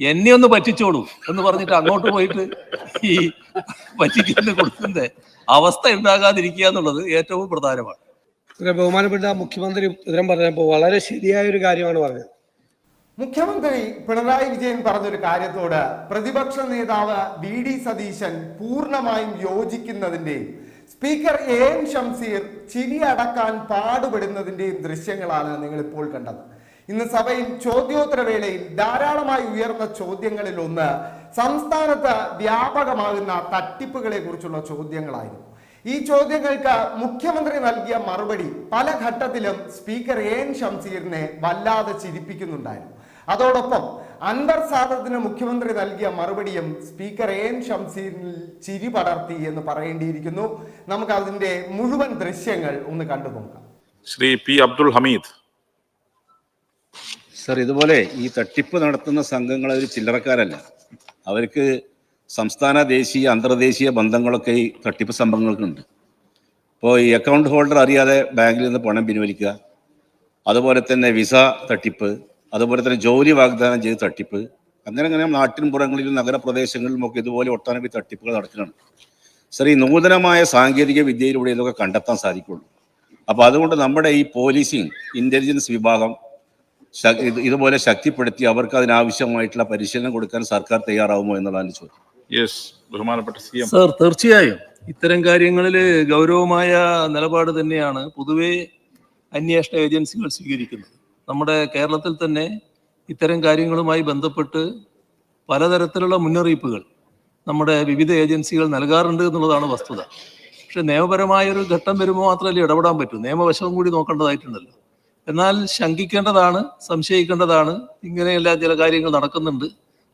എന്നെ ഒന്ന് പറ്റിച്ചോളൂ എന്ന് പറഞ്ഞിട്ട് അങ്ങോട്ട് പോയിട്ട് ഈ പറ്റിക്കുന്ന കൊടുക്കുന്ന അവസ്ഥ ഉണ്ടാകാതിരിക്കുക എന്നുള്ളത് ഏറ്റവും പ്രധാനമാണ്. ബഹുമാനപ്പെട്ട മുഖ്യമന്ത്രി ഉത്തരം പറഞ്ഞപ്പോൾ വളരെ ശരിയായ ഒരു കാര്യമാണ് പറഞ്ഞത്. മുഖ്യമന്ത്രി പിണറായി വിജയൻ പറഞ്ഞൊരു കാര്യത്തോട് പ്രതിപക്ഷ നേതാവ് വി ഡി സതീശൻ പൂർണമായും യോജിക്കുന്നതിന്റെ സ്പീക്കർ എ എം ഷംസീർ ചിരി അടക്കാൻ പാടുപെടുന്നതിന്റെയും ദൃശ്യങ്ങളാണ് നിങ്ങൾ ഇപ്പോൾ കണ്ടത്. ഇന്ന് സഭയിൽ ചോദ്യോത്തര വേളയിൽ ധാരാളമായി ഉയർന്ന ചോദ്യങ്ങളിൽ ഒന്ന് സംസ്ഥാനത്ത് വ്യാപകമാകുന്ന തട്ടിപ്പുകളെ കുറിച്ചുള്ള ചോദ്യങ്ങളായിരുന്നു. ഈ ചോദ്യങ്ങൾക്ക് മുഖ്യമന്ത്രി നൽകിയ മറുപടി പല ഘട്ടത്തിലും സ്പീക്കർ എൻ ഷംസീറിനെ വല്ലാതെ ചിരിപ്പിക്കുന്നുണ്ടായിരുന്നു. അതോടൊപ്പം അൻവർ മുഖ്യമന്ത്രി നൽകിയ മറുപടിയും സ്പീക്കർ എൻ ഷംസീറിൽ ചിരി പടർത്തി എന്ന് പറയേണ്ടിയിരിക്കുന്നു. നമുക്ക് അതിന്റെ മുഴുവൻ ദൃശ്യങ്ങൾ ഒന്ന് കണ്ടു നോക്കാം ശ്രീ പി അബ്ദുൾ ഹമീദ്. സർ ഇതുപോലെ ഈ തട്ടിപ്പ് നടത്തുന്ന സംഘങ്ങൾ അവർ ചില്ലറക്കാരല്ല. അവർക്ക് സംസ്ഥാന ദേശീയ അന്തർദേശീയ ബന്ധങ്ങളൊക്കെ ഈ തട്ടിപ്പ് സംഭവങ്ങൾക്കുണ്ട്. ഇപ്പോൾ ഈ അക്കൗണ്ട് ഹോൾഡർ അറിയാതെ ബാങ്കിൽ നിന്ന് പണം പിൻവലിക്കുക അതുപോലെ തന്നെ വിസ തട്ടിപ്പ് അതുപോലെ തന്നെ ജോലി വാഗ്ദാനം ചെയ്ത് തട്ടിപ്പ് അങ്ങനെ അങ്ങനെ നാട്ടിൻ പുറങ്ങളിലും നഗരപ്രദേശങ്ങളിലും ഒക്കെ ഇതുപോലെ ഒട്ടനവധി തട്ടിപ്പുകൾ നടക്കുന്നുണ്ട്. സർ ഈ നൂതനമായ സാങ്കേതിക വിദ്യയിലൂടെ ഇതൊക്കെ കണ്ടെത്താൻ സാധിക്കുള്ളൂ. അപ്പോൾ അതുകൊണ്ട് നമ്മുടെ ഈ പോലീസിങ് ഇന്റലിജൻസ് വിഭാഗം ഇതുപോലെ ശക്തിപ്പെടുത്തി അവർക്ക് അതിനാവശ്യമായിട്ടുള്ള പരിശീലനം കൊടുക്കാൻ സർക്കാർ തയ്യാറാവുമോ എന്നുള്ളതാണ് ചോദ്യം. യെസ് ബഹുമാനപ്പെട്ട സി എം. സർ തീർച്ചയായും. ഇത്തരം കാര്യങ്ങളിൽ ഗൗരവമായ നിലപാട് തന്നെയാണ് പൊതുവെ അന്വേഷണ ഏജൻസികൾ സ്വീകരിക്കുന്നത്. നമ്മുടെ കേരളത്തിൽ തന്നെ ഇത്തരം കാര്യങ്ങളുമായി ബന്ധപ്പെട്ട് പലതരത്തിലുള്ള മുന്നറിയിപ്പുകൾ നമ്മുടെ വിവിധ ഏജൻസികൾ നൽകാറുണ്ട് എന്നുള്ളതാണ് വസ്തുത. പക്ഷെ നിയമപരമായ ഒരു ഘട്ടം വരുമ്പോൾ മാത്രമല്ലേ ഇടപെടാൻ പറ്റൂ. നിയമവശവും കൂടി നോക്കേണ്ടതായിട്ടുണ്ടല്ലോ. എന്നാൽ ശങ്കിക്കേണ്ടതാണ് സംശയിക്കേണ്ടതാണ് ഇങ്ങനെയെല്ലാം ചില കാര്യങ്ങൾ നടക്കുന്നുണ്ട്.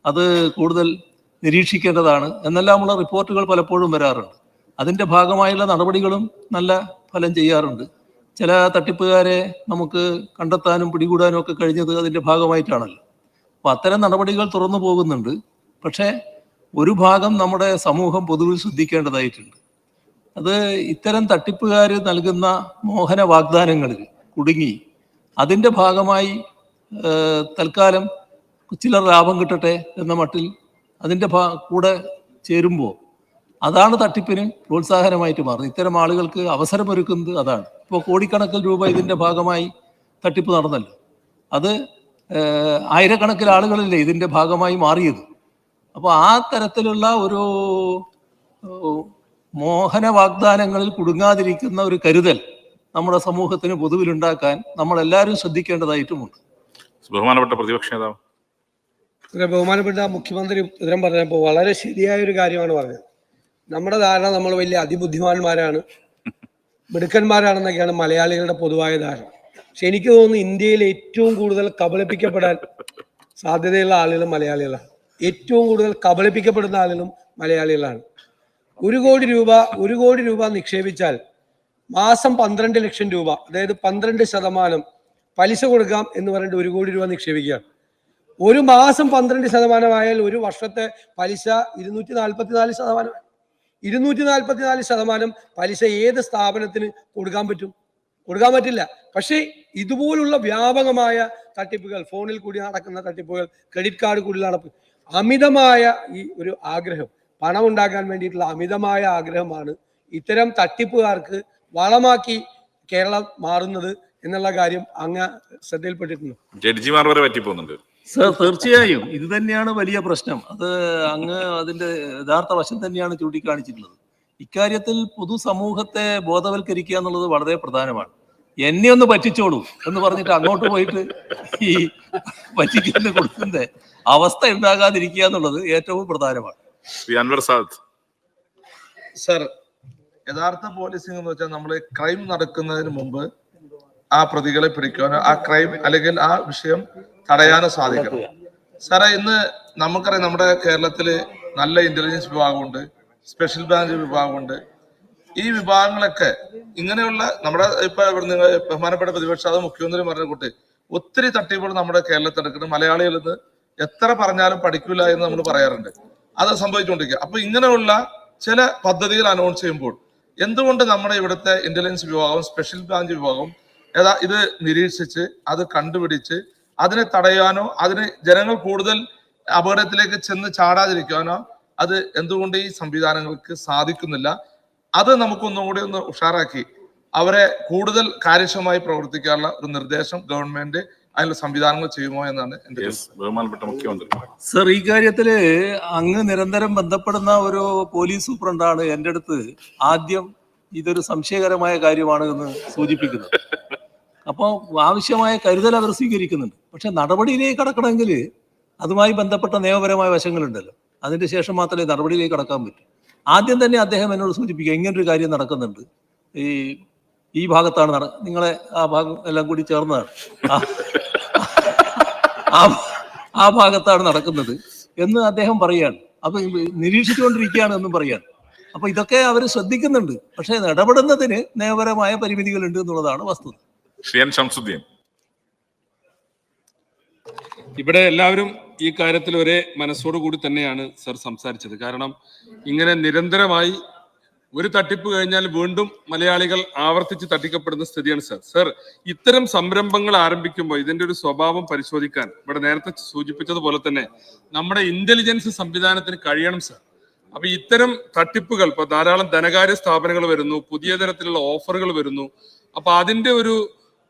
അത് കൂടുതൽ നിരീക്ഷിക്കേണ്ടതാണ്. എന്നെല്ലാമുള്ള റിപ്പോർട്ടുകൾ പലപ്പോഴും വരാറുണ്ട്. അതിന്റെ ഭാഗമായുള്ള നടപടികളും നല്ല ഫലം ചെയ്യാറുണ്ട്. ചില തട്ടിപ്പുകാരെ നമുക്ക് കണ്ടെത്താനും പിടികൂടാനും ഒക്കെ കഴിഞ്ഞത് അതിന്റെ ഭാഗമായിട്ടാണല്ലോ. അപ്പോൾ അത്തരം നടപടികൾ തുറന്നു പോകുന്നുണ്ട്. പക്ഷേ ഒരു ഭാഗം നമ്മുടെ സമൂഹം പൊതുവിൽ ശ്രദ്ധിക്കേണ്ടതായിട്ടുണ്ട്. അത് ഇത്തരം തട്ടിപ്പുകാർ നൽകുന്ന മോഹന വാഗ്ദാനങ്ങളിൽ കുടുങ്ങി അതിന്റെ ഭാഗമായി തൽക്കാലം ചിലർ ലാഭം കിട്ടട്ടെ എന്ന മട്ടിൽ അതിന്റെ ഭാ കൂടെ ചേരുമ്പോൾ അതാണ് തട്ടിപ്പിന് പ്രോത്സാഹനമായിട്ട് മാറുന്നത്. ഇത്തരം ആളുകൾക്ക് അവസരമൊരുക്കുന്നത് അതാണ്. ഇപ്പോൾ കോടിക്കണക്കിന് രൂപ ഇതിന്റെ ഭാഗമായി തട്ടിപ്പ് നടന്നല്ലോ. അത് ആയിരക്കണക്കിന് ആളുകളില്ലേ ഇതിന്റെ ഭാഗമായി മാറിയത്. അപ്പോൾ ആ തരത്തിലുള്ള ഒരു മോഹന വാഗ്ദാനങ്ങളിൽ കുടുങ്ങാതിരിക്കുന്ന ഒരു കരുതൽ നമ്മുടെ സമൂഹത്തിന് പൊതുവിലുണ്ടാക്കാൻ നമ്മൾ എല്ലാവരും ശ്രദ്ധിക്കേണ്ടതായിട്ടുമുണ്ട്. ബഹുമാനപ്പെട്ട പ്രതിപക്ഷ നേതാവ്. ബഹുമാനപ്പെട്ട മുഖ്യമന്ത്രി ഉത്തരം പറഞ്ഞപ്പോൾ വളരെ ശരിയായ ഒരു കാര്യമാണ് പറഞ്ഞത്. നമ്മുടെ ധാരണ നമ്മൾ വലിയ അതിബുദ്ധിമാന്മാരാണ് മിടുക്കന്മാരാണെന്നൊക്കെയാണ് മലയാളികളുടെ പൊതുവായ ധാരണ. പക്ഷെ എനിക്ക് തോന്നുന്നു ഇന്ത്യയിൽ ഏറ്റവും കൂടുതൽ കബളിപ്പിക്കപ്പെടാൻ സാധ്യതയുള്ള ആളുകൾ മലയാളികളാണ്. ഏറ്റവും കൂടുതൽ കബളിപ്പിക്കപ്പെടുന്ന ആളുകളും മലയാളികളാണ്. ഒരു കോടി രൂപ ഒരു കോടി രൂപ നിക്ഷേപിച്ചാൽ മാസം പന്ത്രണ്ട് ലക്ഷം രൂപ അതായത് പന്ത്രണ്ട് ശതമാനം പലിശ കൊടുക്കാം എന്ന് പറഞ്ഞിട്ട് ഒരു കോടി രൂപ നിക്ഷേപിക്കുകയാണ്. ഒരു മാസം പന്ത്രണ്ട് ശതമാനമായാൽ ഒരു വർഷത്തെ പലിശ ഇരുന്നൂറ്റി നാൽപ്പത്തി നാല് ശതമാനം. ഇരുന്നൂറ്റി നാൽപ്പത്തി നാല് ശതമാനം പലിശ ഏത് സ്ഥാപനത്തിന് കൊടുക്കാൻ പറ്റും? കൊടുക്കാൻ പറ്റില്ല. പക്ഷേ ഇതുപോലുള്ള വ്യാപകമായ തട്ടിപ്പുകൾ ഫോണിൽ കൂടി നടക്കുന്ന തട്ടിപ്പുകൾ ക്രെഡിറ്റ് കാർഡ് കൂടി നടപ്പ് അമിതമായ ഈ ഒരു ആഗ്രഹം പണം ഉണ്ടാക്കാൻ വേണ്ടിയിട്ടുള്ള അമിതമായ ആഗ്രഹമാണ് ഇത്തരം തട്ടിപ്പുകാർക്ക് വളമാക്കി കേരളം മാറുന്നത് എന്നുള്ള കാര്യം അങ്ങ് ശ്രദ്ധയിൽപ്പെട്ടിട്ടുണ്ട്. ജഡ്ജിമാർ വരെ പറ്റിപ്പോകുന്നുണ്ട്. സർ തീർച്ചയായും. ഇത് തന്നെയാണ് വലിയ പ്രശ്നം. അത് അങ്ങ് അതിന്റെ യഥാർത്ഥ വശം തന്നെയാണ് ചൂണ്ടിക്കാണിച്ചിട്ടുള്ളത്. ഇക്കാര്യത്തിൽ പൊതുസമൂഹത്തെ ബോധവൽക്കരിക്കുക എന്നുള്ളത് വളരെ പ്രധാനമാണ്. എന്നെ ഒന്ന് പറ്റിച്ചോളൂ എന്ന് പറഞ്ഞിട്ട് അങ്ങോട്ട് പോയിട്ട് ഈ പറ്റിക്കുന്ന കൊടുക്കുന്ന അവസ്ഥ ഉണ്ടാകാതിരിക്കുക എന്നുള്ളത് ഏറ്റവും പ്രധാനമാണ്. സർ യഥാർത്ഥ പോലീസിംഗ് എന്ന് വെച്ചാൽ നമ്മൾ ക്രൈം നടക്കുന്നതിന് മുമ്പ് ആ പ്രതികളെ പിടിക്കുവാനോ ആ ക്രൈം അല്ലെങ്കിൽ ആ വിഷയം തടയാനോ സാധിക്കണം. സാറേ ഇന്ന് നമുക്കറിയാം നമ്മുടെ കേരളത്തിൽ നല്ല ഇന്റലിജൻസ് വിഭാഗമുണ്ട് സ്പെഷ്യൽ ബ്രാഞ്ച് വിഭാഗമുണ്ട്. ഈ വിഭാഗങ്ങളൊക്കെ ഇങ്ങനെയുള്ള നമ്മുടെ ഇപ്പൊ നിങ്ങൾ ബഹുമാനപ്പെട്ട പ്രതിപക്ഷ അത് മുഖ്യമന്ത്രി പറഞ്ഞ കൂട്ടി ഒത്തിരി തട്ടിപ്പുകൾ നമ്മുടെ കേരളത്തിൽ എടുക്കുന്നത് മലയാളികൾ ഇന്ന് എത്ര പറഞ്ഞാലും പഠിക്കില്ല എന്ന് നമ്മൾ പറയാറുണ്ട്. അത് സംഭവിച്ചുകൊണ്ടിരിക്കുക അപ്പൊ ഇങ്ങനെയുള്ള ചില പദ്ധതികൾ അനൗൺസ് ചെയ്യുമ്പോൾ എന്തുകൊണ്ട് നമ്മുടെ ഇവിടുത്തെ ഇന്റലിജൻസ് വിഭാഗവും സ്പെഷ്യൽ ബ്രാഞ്ച് വിഭാഗവും ഏതാ ഇത് നിരീക്ഷിച്ച് അത് കണ്ടുപിടിച്ച് അതിനെ തടയാനോ അതിന് ജനങ്ങൾ കൂടുതൽ അപകടത്തിലേക്ക് ചെന്ന് ചാടാതിരിക്കാനോ അത് എന്തുകൊണ്ട് ഈ സംവിധാനങ്ങൾക്ക് സാധിക്കുന്നില്ല? അത് നമുക്കൊന്നും കൂടി ഒന്ന് ഉഷാറാക്കി അവരെ കൂടുതൽ കാര്യക്ഷമമായി പ്രവർത്തിക്കാനുള്ള ഒരു നിർദ്ദേശം ഗവൺമെന്റ് അതിനുള്ള സംവിധാനങ്ങൾ ചെയ്യുമോ എന്നാണ് എന്റെ ബഹുമാനപ്പെട്ട മുഖ്യമന്ത്രി. സർ ഈ കാര്യത്തിൽ അങ്ങ് നിരന്തരം ബന്ധപ്പെടുന്ന ഒരു പോലീസ് സൂപ്രണ്ടാണ് എന്റെ അടുത്ത് ആദ്യം ഇതൊരു സംശയകരമായ കാര്യമാണ് എന്ന് സൂചിപ്പിക്കുന്നത്. അപ്പോൾ ആവശ്യമായ കരുതൽ അവർ സ്വീകരിക്കുന്നുണ്ട്. പക്ഷെ നടപടിയിലേക്ക് കടക്കണമെങ്കിൽ അതുമായി ബന്ധപ്പെട്ട നിയമപരമായ വശങ്ങളുണ്ടല്ലോ. അതിന്റെ ശേഷം മാത്രമേ നടപടിയിലേക്ക് കടക്കാൻ പറ്റൂ. ആദ്യം തന്നെ അദ്ദേഹം എന്നോട് സൂചിപ്പിക്കുക ഇങ്ങനൊരു കാര്യം നടക്കുന്നുണ്ട്. ഈ ഈ ഭാഗത്താണ് നട നിങ്ങളെ ആ ഭാഗം എല്ലാം കൂടി ചേർന്നതാണ്. ആ- ഭാഗത്താണ് നടക്കുന്നത് എന്ന് അദ്ദേഹം പറയാണ്. അപ്പൊ നിരീക്ഷിച്ചുകൊണ്ടിരിക്കുകയാണ് എന്നും പറയാണ്. അപ്പൊ ഇതൊക്കെ അവർ ശ്രദ്ധിക്കുന്നുണ്ട്. പക്ഷെ ഇടപെടുന്നതിന് നിയമപരമായ പരിമിതികളുണ്ട് എന്നുള്ളതാണ് വസ്തുത. ശ്രീ ഇവിടെ എല്ലാവരും ഈ കാര്യത്തിൽ ഒരേ മനസ്സോടു കൂടി തന്നെയാണ് സർ സംസാരിച്ചത്. കാരണം ഇങ്ങനെ നിരന്തരമായി ഒരു തട്ടിപ്പ് കഴിഞ്ഞാൽ വീണ്ടും മലയാളികൾ ആവർത്തിച്ച് തട്ടിക്കപ്പെടുന്ന സ്ഥിതിയാണ് സാർ സർ ഇത്തരം സംരംഭങ്ങൾ ആരംഭിക്കുമ്പോൾ ഇതിന്റെ ഒരു സ്വഭാവം പരിശോധിക്കാൻ ഇവിടെ നേരത്തെ സൂചിപ്പിച്ചതുപോലെ തന്നെ നമ്മുടെ ഇന്റലിജൻസ് സംവിധാനത്തിന് കഴിയണം സാർ അപ്പൊ ഇത്തരം തട്ടിപ്പുകൾ ഇപ്പൊ ധാരാളം ധനകാര്യ സ്ഥാപനങ്ങൾ വരുന്നു പുതിയ തരത്തിലുള്ള ഓഫറുകൾ വരുന്നു. അപ്പൊ അതിന്റെ ഒരു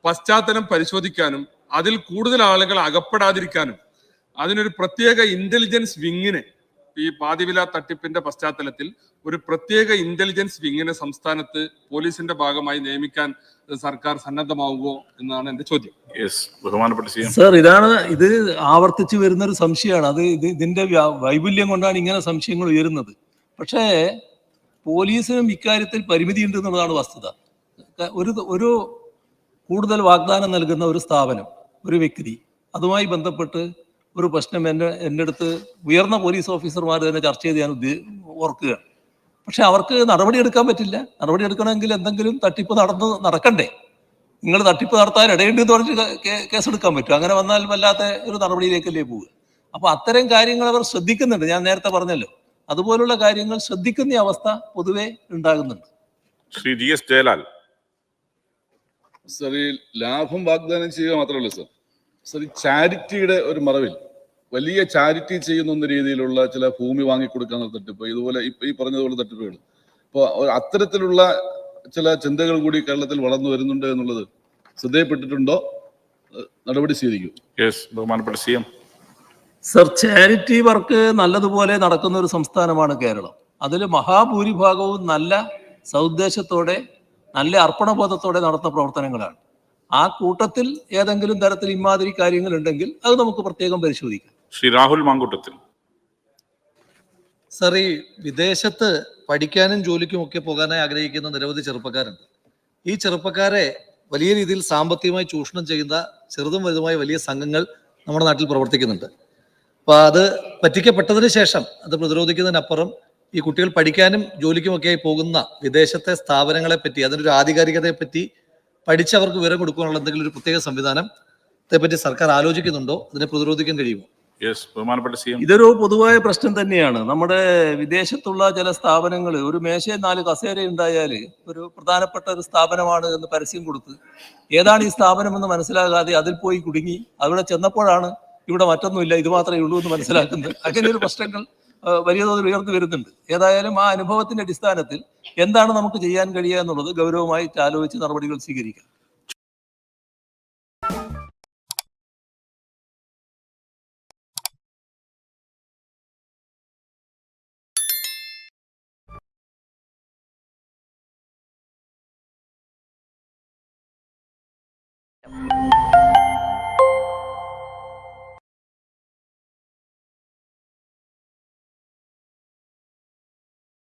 പശ്ചാത്തലം പരിശോധിക്കാനും അതിൽ കൂടുതൽ ആളുകൾ അകപ്പെടാതിരിക്കാനും അതിനൊരു പ്രത്യേക ഇന്റലിജൻസ് വിങ്ങിനെ ഈ പാതിവില തട്ടിപ്പിന്റെ പശ്ചാത്തലത്തിൽ ഒരു പ്രത്യേക ഇന്റലിജൻസ് വിങ്ങിനെ സംസ്ഥാനത്ത് പോലീസിന്റെ ഭാഗമായി നിയമിക്കാൻ സർക്കാർ സന്നദ്ധമാവുമോ എന്നാണ് എന്റെ ചോദ്യം. യെസ് ബഹുമാനപ്പെട്ട സർ ഇതാണ് ഇത് ആവർത്തിച്ചു വരുന്ന ഒരു സംശയമാണ്. അത് ഇത് ഇതിന്റെ വൈപുല്യം കൊണ്ടാണ് ഇങ്ങനെ സംശയങ്ങൾ ഉയരുന്നത്. പക്ഷേ പോലീസിനും ഇക്കാര്യത്തിൽ പരിമിതി ഉണ്ട് എന്നുള്ളതാണ് വസ്തുത. ഒരു ഒരു കൂടുതൽ വാഗ്ദാനം നൽകുന്ന ഒരു സ്ഥാപനം ഒരു വ്യക്തി അതുമായി ബന്ധപ്പെട്ട് ഒരു പ്രശ്നം എന്റെ എന്റെ അടുത്ത് ഉയർന്ന പോലീസ് ഓഫീസർമാർ തന്നെ ചർച്ച ചെയ്ത് ഞാൻ ഓർക്കുകയാണ്. പക്ഷെ അവർക്ക് നടപടി എടുക്കാൻ പറ്റില്ല. നടപടി എടുക്കണമെങ്കിൽ എന്തെങ്കിലും തട്ടിപ്പ് നടന്ന് നടക്കണ്ടേ. നിങ്ങൾ തട്ടിപ്പ് നടത്താൻ ഇടയുണ്ട് എന്ന് പറഞ്ഞിട്ട് കേസ് എടുക്കാൻ കേസെടുക്കാൻ പറ്റും. അങ്ങനെ വന്നാൽ വല്ലാത്ത ഒരു നടപടിയിലേക്കല്ലേ പോവുക. അപ്പൊ അത്തരം കാര്യങ്ങൾ അവർ ശ്രദ്ധിക്കുന്നുണ്ട്. ഞാൻ നേരത്തെ പറഞ്ഞല്ലോ. അതുപോലുള്ള കാര്യങ്ങൾ ശ്രദ്ധിക്കുന്ന അവസ്ഥ പൊതുവെ ഉണ്ടാകുന്നുണ്ട്. Shri G S Jayalal. Sir ഈ ലാഭം വാഗ്ദാനം ചെയ്യുക മാത്രമല്ല സർ. സർ ഈ ചാരിറ്റിയുടെ ഒരു മറവിൽ വലിയ ചാരിറ്റി ചെയ്യുന്ന രീതിയിലുള്ള ചില ഭൂമി വാങ്ങിക്കൊടുക്കാനുള്ള തട്ടിപ്പ് ഇതുപോലെ ഇപ്പൊ ഈ പറഞ്ഞതുപോലെ തട്ടിപ്പുകൾ. അപ്പോൾ അത്തരത്തിലുള്ള ചില ചിന്തകൾ കൂടി കേരളത്തിൽ വളർന്നു വരുന്നുണ്ട് എന്നുള്ളത് ശ്രദ്ധയപ്പെട്ടിട്ടുണ്ടോ? നടപടി സ്വീകരിക്കും. യെസ് ബഹുമാനപ്പെട്ട C M. Sir charity work നല്ലതുപോലെ നടക്കുന്ന ഒരു സംസ്ഥാനമാണ് കേരളം. അതിൽ മഹാഭൂരിഭാഗവും നല്ല സൗദ്ദേശത്തോടെ നല്ല അർപ്പണബോധത്തോടെ നടത്തുന്ന പ്രവർത്തനങ്ങളാണ്. ആ കൂട്ടത്തിൽ ഏതെങ്കിലും തരത്തിൽ ഇമാതിരി കാര്യങ്ങൾ ഉണ്ടെങ്കിൽ അത് നമുക്ക് പ്രത്യേകം പരിശോധിക്കാം. ശ്രീ രാഹുൽ മാങ്കൂട്ടത്തിൽ. സർ ഈ വിദേശത്ത് പഠിക്കാനും ജോലിക്കും ഒക്കെ പോകാനായി ആഗ്രഹിക്കുന്ന നിരവധി ചെറുപ്പക്കാരുണ്ട്. ഈ ചെറുപ്പക്കാരെ വലിയ രീതിയിൽ സാമ്പത്തികമായി ചൂഷണം ചെയ്യുന്ന ചെറുതും വലുതുമായ വലിയ സംഘങ്ങൾ നമ്മുടെ നാട്ടിൽ പ്രവർത്തിക്കുന്നുണ്ട്. അപ്പൊ അത് പറ്റിക്കപ്പെട്ടതിന് ശേഷം അത് പ്രതിരോധിക്കുന്നതിനപ്പുറം ഈ കുട്ടികൾ പഠിക്കാനും ജോലിക്കുമൊക്കെയായി പോകുന്ന വിദേശത്തെ സ്ഥാപനങ്ങളെ പറ്റി അതിനൊരു ആധികാരികതയെ പറ്റി പഠിച്ചവർക്ക് വിവരം കൊടുക്കാനുള്ള എന്തെങ്കിലും ഒരു പ്രത്യേക സംവിധാനം പറ്റി സർക്കാർ ആലോചിക്കുന്നുണ്ടോ? അതിനെ പ്രതിരോധിക്കാൻ കഴിയുമോ? ഇതൊരു പൊതുവായ പ്രശ്നം തന്നെയാണ്. നമ്മുടെ വിദേശത്തുള്ള ചില സ്ഥാപനങ്ങൾ ഒരു മേശയും നാല് കസേര ഉണ്ടായാൽ ഒരു പ്രധാനപ്പെട്ട ഒരു സ്ഥാപനമാണ് എന്ന് പരസ്യം കൊടുത്ത് ഏതാണ് ഈ സ്ഥാപനം എന്ന് മനസ്സിലാകാതെ അതിൽ പോയി കുടുങ്ങി അവിടെ ചെന്നപ്പോഴാണ് ഇവിടെ മറ്റൊന്നുമില്ല ഇത് മാത്രമേ ഉള്ളൂ എന്ന് മനസ്സിലാക്കുന്നത്. അങ്ങനെ ഒരു പ്രശ്നങ്ങൾ വലിയ തോതിൽ ഉയർന്നു വരുന്നുണ്ട്. ഏതായാലും ആ അനുഭവത്തിന്റെ അടിസ്ഥാനത്തിൽ എന്താണ് നമുക്ക് ചെയ്യാൻ കഴിയുക എന്നുള്ളത് ഗൗരവമായി ആലോചിച്ച് നടപടികൾ സ്വീകരിക്കാം.